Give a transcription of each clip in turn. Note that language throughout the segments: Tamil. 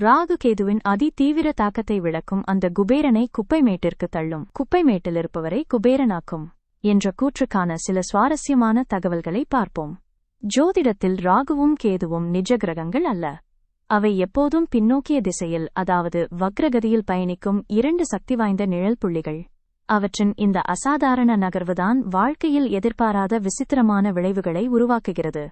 ராகு கேதுவின் அதி தீவிர தாக்கத்தை விளக்கும் அந்த குபேரனை குப்பைமேட்டிற்கு தள்ளும். குப்பைமேட்டில் இருப்பவரை குபேரனாக்கும் என்ற கூற்றுக்கான சில சுவாரஸ்யமான தகவல்களை பார்ப்போம். ஜோதிடத்தில் ராகுவும் கேதுவும் நிஜ கிரகங்கள் அல்ல. அவை எப்போதும் பின்னோக்கிய திசையில் அதாவது வக்ரகதியில் பயணிக்கும் இரண்டு சக்தி வாய்ந்த நிழல் புள்ளிகள். அவற்றின் இந்த அசாதாரண நகர்வுதான் வாழ்க்கையில் எதிர்பாராத விசித்திரமான விளைவுகளை உருவாக்குகிறது.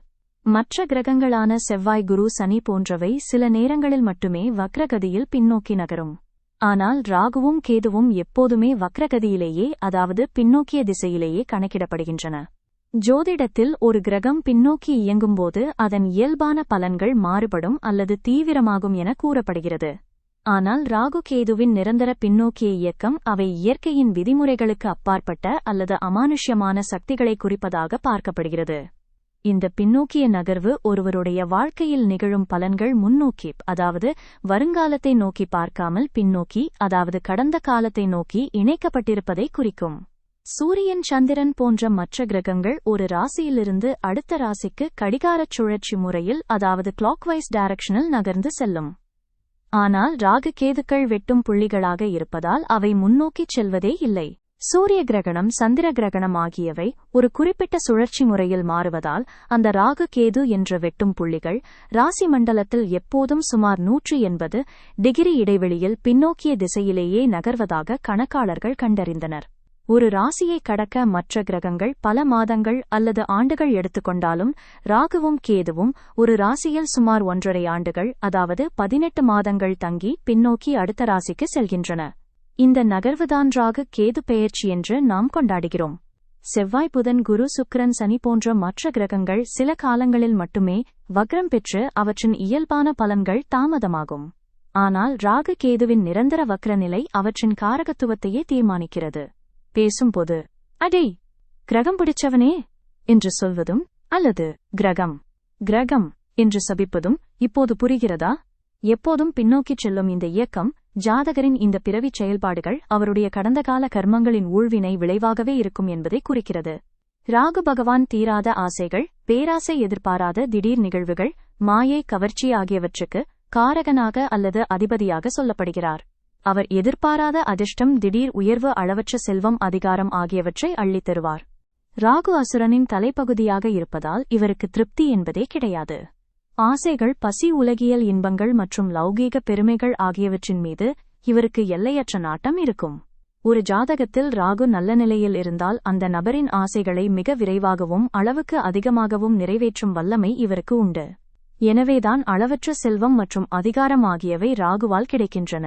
மற்ற கிரகங்களான செவ்வாய் குரு சனி போன்றவை சில நேரங்களில் மட்டுமே வக்ரகதியில் பின்னோக்கி நகரும். ஆனால் ராகுவும் கேதுவும் எப்போதுமே வக்ரகதியிலேயே அதாவது பின்னோக்கிய திசையிலேயே கணக்கிடப்படுகின்றன. ஜோதிடத்தில் ஒரு கிரகம் பின்னோக்கி இயங்கும்போது அதன் இயல்பான பலன்கள் மாறுபடும் அல்லது தீவிரமாகும் என கூறப்படுகிறது. ஆனால் ராகு கேதுவின் நிரந்தர பின்னோக்கிய இயக்கம் அவை இயற்கையின் விதிமுறைகளுக்கு அப்பாற்பட்ட அல்லது அமானுஷ்யமான சக்திகளை குறிப்பதாக பார்க்கப்படுகிறது. இந்த பின்னோக்கிய நகர்வு ஒருவருடைய வாழ்க்கையில் நிகழும் பலன்கள் முன்னோக்கி அதாவது வருங்காலத்தை நோக்கி பார்க்காமல் பின்னோக்கி அதாவது கடந்த காலத்தை நோக்கி இணைக்கப்பட்டிருப்பதை குறிக்கும். சூரியன் சந்திரன் போன்ற மற்ற கிரகங்கள் ஒரு ராசியிலிருந்து அடுத்த ராசிக்கு கடிகாரச் சுழற்சி முறையில் அதாவது கிளாக்வைஸ் டைரக்ஷனில் நகர்ந்து செல்லும். ஆனால் ராகு கேதுக்கள் வெட்டும் புள்ளிகளாக இருப்பதால் அவை முன்னோக்கிச் செல்வதே இல்லை. சூரிய கிரகணம் சந்திர கிரகணம் ஆகியவை ஒரு குறிப்பிட்ட சுழற்சி முறையில் மாறுவதால் அந்த ராகு கேது என்ற வெட்டும் புள்ளிகள் ராசி மண்டலத்தில் எப்போதும் சுமார் நூற்றி எண்பது டிகிரி இடைவெளியில் பின்னோக்கிய திசையிலேயே நகர்வதாக கணக்காளர்கள் கண்டறிந்தனர். ஒரு ராசியை கடக்க மற்ற கிரகங்கள் பல மாதங்கள் அல்லது ஆண்டுகள் எடுத்துக்கொண்டாலும் ராகுவும் கேதுவும் ஒரு ராசியில் சுமார் ஒன்றரை ஆண்டுகள் அதாவது பதினெட்டு மாதங்கள் தங்கி பின்னோக்கி அடுத்த ராசிக்கு செல்கின்றன. இந்த நகர்வுதான்றாக கேது பெயர்ச்சி என்று நாம் கொண்டாடுகிறோம். செவ்வாய் புதன் குரு சுக்கிரன் சனி போன்ற மற்ற கிரகங்கள் சில காலங்களில் மட்டுமே வக்ரம் பெற்று அவற்றின் இயல்பான பலன்கள் தாமதமாகும். ஆனால் ராகு கேதுவின் நிரந்தர வக்ர நிலை அவற்றின் காரகத்துவத்தையே தீர்மானிக்கிறது. பேசும்போது அடே கிரகம் பிடிச்சவனே என்று சொல்வதும் அல்லது கிரகம் கிரகம் என்று சபிப்பதும் இப்போது புரிகிறதா? எப்போதும் பின்னோக்கிச் செல்லும் இந்த இயக்கம் ஜாதகரின் இந்த பிறவிச் செயல்பாடுகள் அவருடைய கடந்த கால கர்மங்களின் ஊழ்வினை விளைவாகவே இருக்கும் என்பதை குறிக்கிறது. ராகு பகவான் தீராத ஆசைகள் பேராசை எதிர்பாராத திடீர் நிகழ்வுகள் மாயை கவர்ச்சி ஆகியவற்றுக்கு காரகனாக அல்லது அதிபதியாக சொல்லப்படுகிறார். அவர் எதிர்பாராத அதிர்ஷ்டம் திடீர் உயர்வு அளவற்ற செல்வம் அதிகாரம் ஆகியவற்றை அள்ளித் தருவார் ராகு அசுரனின் தலைப்பகுதியாக இருப்பதால் இவருக்கு திருப்தி என்பதே கிடையாது. ஆசைகள் பசி உலகியல் இன்பங்கள் மற்றும் லௌகீக பெருமைகள் ஆகியவற்றின் மீது இவருக்கு எல்லையற்ற நாட்டம் இருக்கும். ஒரு ஜாதகத்தில் ராகு நல்ல நிலையில் இருந்தால் அந்த நபரின் ஆசைகளை மிக விரைவாகவும் அளவுக்கு அதிகமாகவும் நிறைவேற்றும் வல்லமை இவருக்கு உண்டு. எனவேதான் அளவற்ற செல்வம் மற்றும் அதிகாரம் ஆகியவை ராகுவால் கிடைக்கின்றன.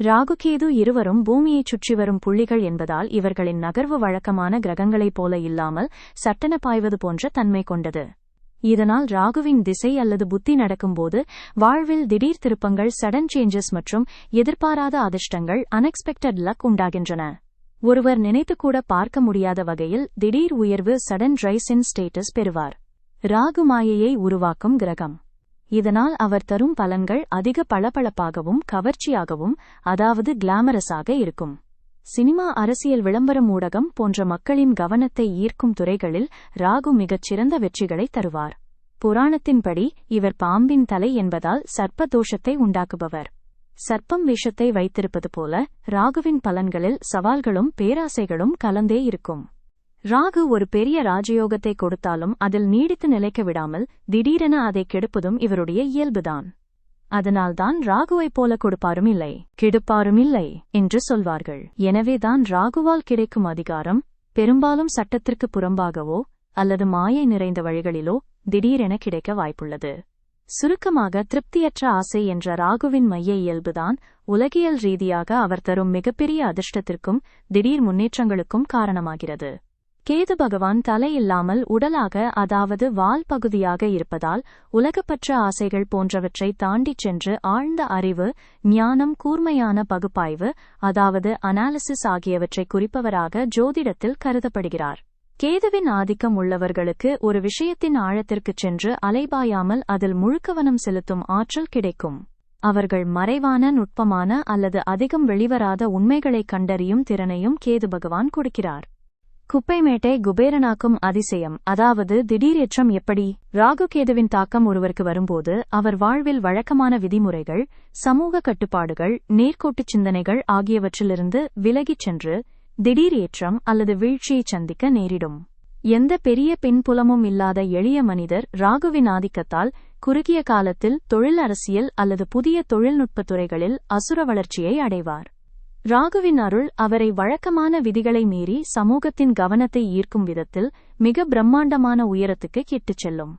ராகுகேது இருவரும் பூமியைச் சுற்றி வரும் புள்ளிகள் என்பதால் இவர்களின் நகர்வு வழக்கமான கிரகங்களைப் போல இல்லாமல் சட்டன பாய்வது போன்ற தன்மை கொண்டது. இதனால் ராகுவின் திசை அல்லது புத்தி நடக்கும்போது வாழ்வில் திடீர் திருப்பங்கள் சடன் சேஞ்சஸ் மற்றும் எதிர்பாராத அதிர்ஷ்டங்கள் அன்எக்ஸ்பெக்டட் லக் உண்டாகின்றன. ஒருவர் நினைத்துக்கூட பார்க்க முடியாத வகையில் திடீர் உயர்வு சடன் ரைஸ் இன் ஸ்டேட்டஸ் பெறுவார். ராகு மாயையை உருவாக்கும் கிரகம். இதனால் அவர் தரும் பலன்கள் அதிக பளபளப்பாகவும் கவர்ச்சியாகவும் அதாவது கிளாமரஸாக இருக்கும். சினிமா அரசியல் விளம்பரம் ஊடகம் போன்ற மக்களின் கவனத்தை ஈர்க்கும் துறைகளில் ராகு மிகச்சிறந்த வெற்றிகளை தருவார். புராணத்தின்படி இவர் பாம்பின் தலை என்பதால் சர்ப்ப தோஷத்தை உண்டாக்குபவர். சர்ப்பம் விஷத்தை வைத்திருப்பது போல ராகுவின் பலன்களில் சவால்களும் பேராசைகளும் கலந்தே இருக்கும். ராகு ஒரு பெரிய ராஜயோகத்தை கொடுத்தாலும் அதில் நீடித்து நிலைக்க விடாமல் திடீரென அதை கெடுப்பதும் இவருடைய இயல்புதான். அதனால்தான் ராகுவைப் போல கொடுப்பாரும் இல்லை கெடுப்பாரும் இல்லை என்று சொல்வார்கள். எனவேதான் ராகுவால் கிடைக்கும் அதிகாரம் பெரும்பாலும் சட்டத்திற்கு புறம்பாகவோ அல்லது மாயை நிறைந்த வழிகளிலோ திடீரென கிடைக்க வாய்ப்புள்ளது. சுருக்கமாக திருப்தியற்ற ஆசை என்ற ராகுவின் மைய இயல்புதான் உலகியல் ரீதியாக அவர் தரும் மிகப்பெரிய அதிர்ஷ்டத்திற்கும் திடீர் முன்னேற்றங்களுக்கும் காரணமாகிறது. கேது பகவான் தலையில்லாமல் உடலாக அதாவது வால் பகுதியாக இருப்பதால் உலகப்பற்ற ஆசைகள் போன்றவற்றை தாண்டிச் சென்று ஆழ்ந்த அறிவு ஞானம் கூர்மையான பகுப்பாய்வு அதாவது அனாலிசிஸ் ஆகியவற்றை குறிப்பவராக ஜோதிடத்தில் கருதப்படுகிறார். கேதுவின் ஆதிக்கம் உள்ளவர்களுக்கு ஒரு விஷயத்தின் ஆழத்திற்குச் சென்று அலைபாயாமல் அதில் முழுக்கவனம் செலுத்தும் ஆற்றல் கிடைக்கும். அவர்கள் மறைவான நுட்பமான அல்லது அதிகம் வெளிவராத உண்மைகளைக் கண்டறியும் திறனையும் கேது பகவான் கொடுக்கிறார். குப்பைமேட்டை குபேரனாக்கும் அதிசயம். அதாவது திடீரேற்றம் எப்படி? ராகு கேதுவின் தாக்கம் ஒருவருக்கு வரும்போது அவர் வாழ்வில் வழக்கமான விதிமுறைகள் சமூக கட்டுப்பாடுகள் நேர்கோட்டுச் சிந்தனைகள் ஆகியவற்றிலிருந்து விலகிச் சென்று திடீர் ஏற்றம் அல்லது வீழ்ச்சியை சந்திக்க நேரிடும். எந்த பெரிய பின்புலமும் இல்லாத எளிய மனிதர் ராகுவின் ஆதிக்கத்தால் குறுகிய காலத்தில் தொழில் அரசியல் அல்லது புதிய தொழில்நுட்பத் துறைகளில் அசுர வளர்ச்சியை அடைவார். ராகுவின் அருள் அவரை வழக்கமான விதிகளை மீறி சமூகத்தின் கவனத்தை ஈர்க்கும் விதத்தில் மிக பிரம்மாண்டமான உயரத்துக்கு கிட்டுச் செல்லும்.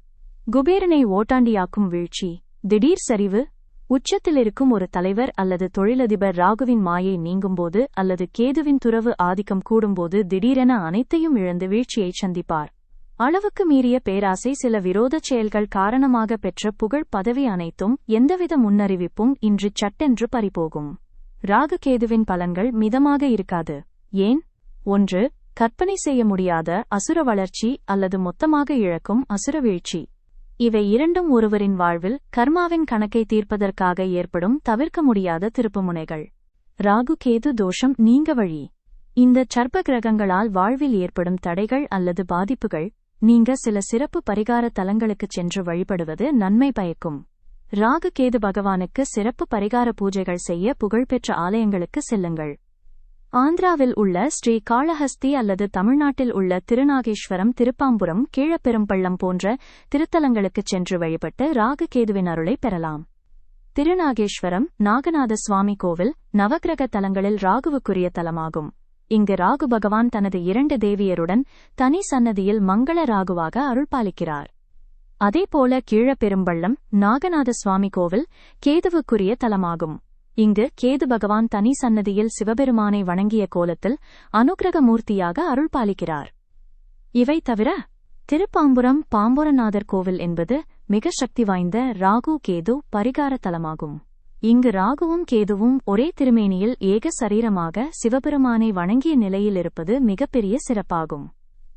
குபேரனை ஓட்டாண்டியாக்கும் வீழ்ச்சி திடீர் சரிவு உச்சத்தில் இருக்கும் ஒரு தலைவர் அல்லது தொழிலதிபர் ராகுவின் மாயை நீங்கும்போது அல்லது கேதுவின் துறவு ஆதிக்கம் கூடும்போது திடீரென அனைத்தையும் இழந்து வீழ்ச்சியை சந்திப்பார். அளவுக்கு மீறிய பேராசை சில விரோத செயல்கள் காரணமாக பெற்ற புகழ் பதவி அனைத்தும் எந்தவித முன்னறிவிப்பும் இன்று சட்டென்று பறிபோகும். ராகு கேதுவின் பலன்கள் மிதமாக இருக்காது. ஏன்? ஒன்று கற்பனை செய்ய முடியாத அசுர வளர்ச்சி அல்லது மொத்தமாக இழக்கும் அசுர வீழ்ச்சி. இவை இரண்டும் ஒருவரின் வாழ்வில் கர்மாவின் கணக்கை தீர்ப்பதற்காக ஏற்படும் தவிர்க்க முடியாத திருப்புமுனைகள். ராகு கேது தோஷம் நீங்க வழி. இந்த சர்ப்ப கிரகங்களால் வாழ்வில் ஏற்படும் தடைகள் அல்லது பாதிப்புகள் நீங்க சில சிறப்பு பரிகார தலங்களுக்கு சென்று வழிபடுவது நன்மை பயக்கும். ராகுகேது பகவானுக்கு சிறப்பு பரிகார பூஜைகள் செய்ய புகழ்பெற்ற ஆலயங்களுக்கு செல்லுங்கள். ஆந்திராவில் உள்ள ஸ்ரீ காளஹஸ்தி அல்லது தமிழ்நாட்டில் உள்ள திருநாகேஸ்வரம் திருப்பாம்புரம் கீழப்பெரும்பள்ளம் போன்ற திருத்தலங்களுக்குச் சென்று வழிபட்டு ராகு கேதுவின் அருளை பெறலாம். திருநாகேஸ்வரம் நாகநாத சுவாமி கோவில் நவகிரக தலங்களில் ராகுவுக்குரிய தலமாகும். இங்கு ராகு பகவான் தனது இரண்டு தேவியருடன் தனி சன்னதியில் மங்கள ராகுவாக அருள்பாலிக்கிறார். அதேபோல கீழப்பெரும்பள்ளம் நாகநாத சுவாமி கோவில் கேதுவுக்குரிய தலமாகும். இங்கு கேது பகவான் தனி சன்னதியில் சிவபெருமானை வணங்கிய கோலத்தில் அனுக்கிரக மூர்த்தியாக அருள்பாலிக்கிறார். இவை தவிர திருப்பாம்புரம் பாம்புரநாதர் கோவில் என்பது மிக சக்தி வாய்ந்த ராகு கேது பரிகார தலமாகும். இங்கு ராகுவும் கேதுவும் ஒரே திருமேனியில் ஏக சரீரமாக சிவபெருமானை வணங்கிய நிலையில் இருப்பது மிகப்பெரிய சிறப்பாகும்.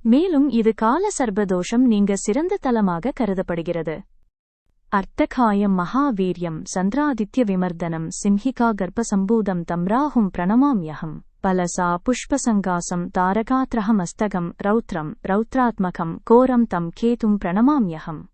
மேலும் இது கால சர்பதோஷம் நீங்க சிறந்த தலமாக கருதப்படுகிறது. அர்த்தகாயம் மகாவீரியம் சந்திராதித்ய விமர்தனம் சிம்ஹிகா கர்ப்பசம்பூதம் தம்ராஹும் பிரணமாம்யகம் பலசா புஷ்பசங்காசம் தாரகாத்ரஹமஸ்தகம் ரௌத்ரம் ரௌத்ராத்மகம் கோரம் தம் கேதும் பிரணமாம்யகம்